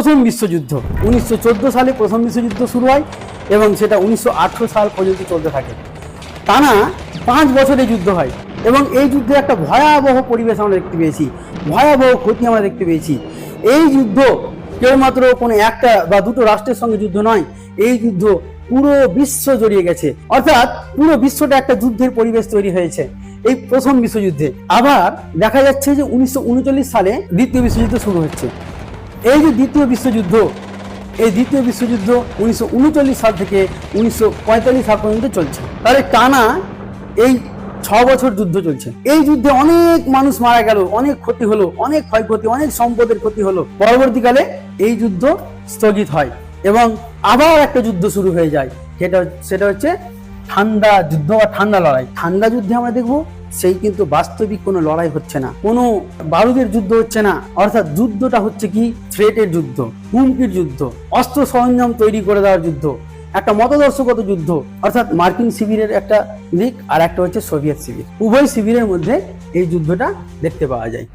প্রথম বিশ্বযুদ্ধ। উনিশশো চোদ্দ সালে প্রথম বিশ্বযুদ্ধ শুরু হয় এবং সেটা উনিশশো আঠেরো সাল পর্যন্ত চলতে থাকে। টানা পাঁচ বছরের যুদ্ধ হয় এবং এই যুদ্ধে একটা ভয়াবহ পরিবেশ আমরা দেখতে পেয়েছি। ভয়াবহ ক্ষতি আমরা দেখতে পেয়েছি। এই যুদ্ধ কেবলমাত্র কোনো একটা বা দুটো রাষ্ট্রের সঙ্গে যুদ্ধ নয়, এই যুদ্ধ পুরো বিশ্ব জড়িয়ে গেছে। অর্থাৎ পুরো বিশ্বটা একটা যুদ্ধের পরিবেশ তৈরি হয়েছে এই প্রথম বিশ্বযুদ্ধে। আবার দেখা যাচ্ছে যে উনিশশো উনচল্লিশ সালে দ্বিতীয় বিশ্বযুদ্ধ শুরু হচ্ছে। এই যে দ্বিতীয় বিশ্বযুদ্ধ, এই দ্বিতীয় বিশ্বযুদ্ধ উনিশশো উনচল্লিশ সাল থেকে উনিশশো পঁয়তাল্লিশ সাল পর্যন্ত চলছে। তাহলে টানা এই ছ বছর যুদ্ধ চলছে। এই যুদ্ধে অনেক মানুষ মারা গেল, অনেক ক্ষতি হলো, অনেক ক্ষয়ক্ষতি, অনেক সম্পদের ক্ষতি হলো। পরবর্তীকালে এই যুদ্ধ স্থগিত হয় এবং আবার একটা যুদ্ধ শুরু হয়ে যায়। সেটা সেটা হচ্ছে ঠান্ডা যুদ্ধ বা ঠান্ডা লড়াই। ঠান্ডা যুদ্ধে আমরা দেখব সেই কিন্তু বাস্তবিক কোনো লড়াই হচ্ছে না। কোনো বারুদের যুদ্ধ হচ্ছে না। অর্থাৎ যুদ্ধটা হচ্ছে কি? থ্রেটের যুদ্ধ, হুমকির যুদ্ধ, অস্ত্র সরঞ্জাম তৈরি করে দেওয়ার যুদ্ধ, একটা মতদর্শগত যুদ্ধ, অর্থাৎ মার্কিন শিবিরের একটা দিক আর একটা হচ্ছে সোভিয়েত শিবির। উভয় শিবিরের মধ্যে এই যুদ্ধটা দেখতে পাওয়া যায়।